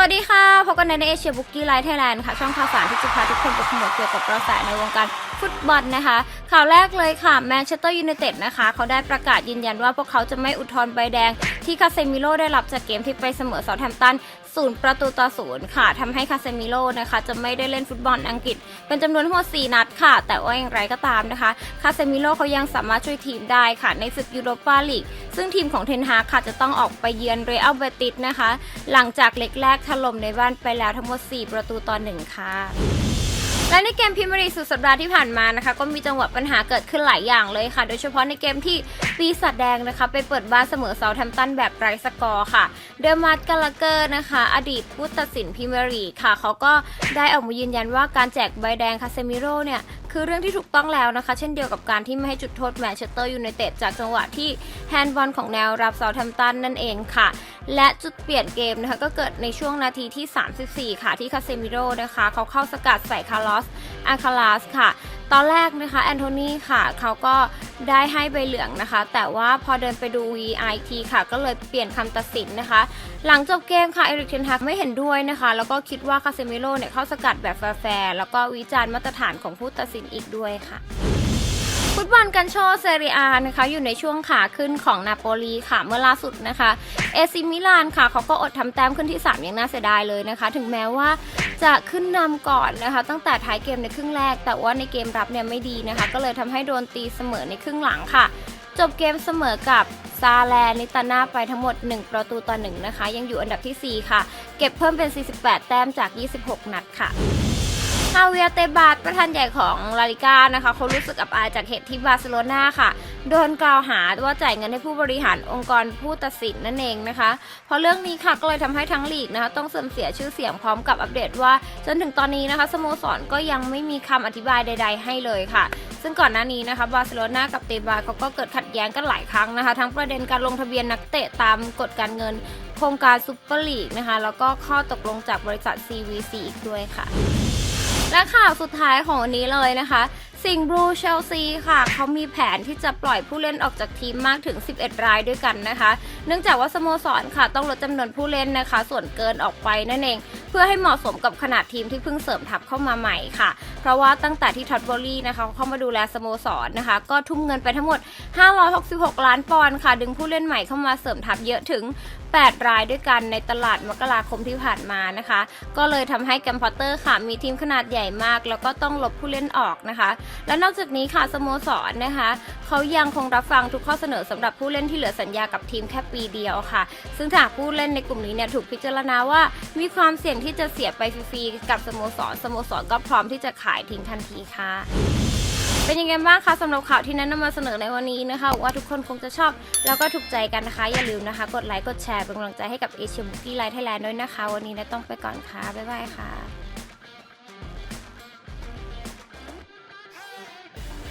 วัสดีค่ะ พบกันในเอเชียบุกกี้ไลท์ไทยแลนด์ค่ะ ช่องข่าวสารที่จะพาทุกคนไปขมวดเกี่ยวกับกระแสในวงการฟุตบอลนะคะ ข่าวแรกเลยค่ะแมนเชสเตอร์ยูไนเต็ดนะคะ เขาได้ประกาศยืนยันว่าพวกเขาจะไม่อุทธรณ์ใบแดง ที่คาเซมิโลได้รับจากเกมที่ไปเสมอเซาท์แฮมป์ตันศูนย์ประตูต่อศูนย์ค่ะทำให้คาเซมิโลนะคะ จะไม่ได้เล่นฟุตบอลอังกฤษ เป็นจำนวนทั้งหมด4นัดค่ะ แต่ว่าอย่างไรก็ตามนะคะ คาเซมิโลเขายังสามารถช่วยทีมได้ค่ะในศึกยูโรปาลีก ซึ่งทีมของเทนฮาค่ะจะต้องออกไปเยือนเรอัลเบติสนะคะ หลังจากเล็กแรกถล่มในบ้านไปแล้วทั้งหมด 4 ประตูต่อ1ค่ะและในเกมพรีเมียร์ลีกสุดสัปดาห์ที่ผ่านมานะคะ ก็มีจังหวะปัญหาเกิดขึ้นหลายอย่างเลยค่ะ โดยเฉพาะในเกมที่ปีศาจแดงนะคะ ไปเปิดบ้านเสมอเซาท์แฮมป์ตันแบบไร้สกอร์ค่ะ เดอร์มาร์กาลาเกอร์นะคะ อดีตผู้ตัดสินพรีเมียร์ลีกค่ะ เขาก็ได้ออกมายืนยันว่าการแจกใบแดงคาเซมิโร่เนี่ยคือเรื่องที่ถูกต้องแล้วนะคะ เช่นเดียวกับการที่ไม่ให้จุดโทษแมนเชสเตอร์ยูไนเต็ดจากจังหวะที่แฮนด์บอลของแนวรับเซาท์แฮมตันนั่นเองค่ะ และจุดเปลี่ยนเกมนะคะก็เกิดในช่วงนาทีที่ 34 ค่ะที่คาเซมิโร่นะคะ เขาเข้าสกัดใส่คาร์ลอสอาคาลาสค่ะ ตอนแรกนะคะแอนโทนีค่ะเขาก็ได้ให้ใบเหลืองนะคะ แต่ว่าพอเดินไปดู VI อีกทีค่ะ ก็เลยเปลี่ยนคำตัดสินนะคะ หลังจบเกมค่ะเอริกเทนฮากไม่เห็นด้วยนะคะ แล้วก็คิดว่าคาเซมิโร่เนี่ยเข้าสกัดแบบแฟร์แล้วก็วิจารณ์มาตรฐานของผู้ตัดสินอีกด้วยค่ะ ฟุตบอลกันโชเซเรียนะคะ อยู่ในช่วงขาขึ้นของนาโปลีค่ะเมื่อล่าสุดนะคะ เอซิมิลานค่ะเขาก็อดทำแต้มขึ้นที่ 3 อย่างน่าเสียดายเลยนะคะ ถึงแม้ว่าจะขึ้นนำก่อนนะคะ ตั้งแต่ท้ายเกมในครึ่งแรก แต่ว่าในเกมรับเนี่ยไม่ดีนะคะ ก็เลยทำให้โดนตีเสมอในครึ่งหลังค่ะ จบเกมเสมอกับซาแลนิตาน่าไปทั้งหมด 1 ประตูต่อ1นะคะ ยังอยู่อันดับทีสี่4 ค่ะ เก็บเพิ่มเป็น 48 แต้มจาก 26 นัดค่ะ ฮาเวียเตบาตประธานใหญ่ของลาลิก้านะคะเขารู้สึกอับอายจากเหตุที่บาร์เซโลนาค่ะ โดนกล่าวหาว่าจ่ายเงินให้ผู้บริหารองค์กรผู้ตัดสินนั่นเองนะคะ เพราะเรื่องนี้ค่ะก็เลยทำให้ทั้งลีกนะคะต้องเสื่อมเสียชื่อเสียงพร้อมกับอัปเดตว่า จนถึงตอนนี้นะคะสโมสรก็ยังไม่มีคำอธิบายใด ๆ ให้เลยค่ะ ซึ่งก่อนหน้านี้นะคะบาร์เซโลนากับเตบาเขาก็เกิดขัดแย้งกันหลายครั้งนะคะ ทั้งประเด็นการลงทะเบียนนักเตะตามกฎการเงินโครงการซูเปอร์ลีกนะคะแล้วก็ข้อตกลงจากบริษัท CVC อีกด้วยค่ะ และข่าวสุดท้ายของวันนี้เลยนะคะสิงห์บลูเชลซีค่ะเขามีแผนที่จะปล่อยผู้เล่นออกจากทีมมากถึง 11 รายด้วยกันนะคะ เนื่องจากว่าสโมสรค่ะต้องลดจำนวนผู้เล่นนะคะ ส่วนเกินออกไปนั่นเอง เพื่อให้เหมาะสมกับขนาดทีมที่เพิ่งเสริมทัพเข้ามาใหม่ค่ะ เพราะว่าตั้งแต่ที่ท็อตบอลลี่นะคะเข้ามาดูแลสโมสรนะคะ ก็ทุ่มเงินไปทั้งหมด 566 ล้านปอนด์ค่ะ ดึงผู้เล่นใหม่เข้ามาเสริมทัพเยอะถึง 8 รายด้วยกันในตลาดมกราคมที่ผ่านมานะคะ ก็เลยทำให้แกมพอตเตอร์ค่ะมีทีมขนาดใหญ่มาก แล้วก็ต้องลบผู้เล่นออกนะคะ และนอกจากนี้ค่ะสโมสรนะคะเขายังคงรับฟังทุกข้อเสนอสำหรับผู้เล่นที่เหลือสัญญากับทีมแค่ปีเดียวค่ะ ซึ่งถ้าหากผู้เล่นในกลุ่มนี้เนี่ยถูกพิจารณาว่ามีความเสี่ยงที่จะเสียไปฟรีๆกับสโมสรสโมสรก็พร้อมที่จะขายทิ้งทันทีค่ะ เป็นยังไงบ้างคะสำหรับข่าวที่นั้นนำมาเสนอในวันนี้นะคะว่าทุกคนคงจะชอบ แล้วก็ถูกใจกันนะคะ อย่าลืมนะคะ กดไลค์กดแชร์เป็นกำลังใจให้กับเอเชียบุกี้ไลท์ไทยแลนด์ด้วยนะคะ วันนี้นะต้องไปก่อนค่ะบ๊ายบายค่ะ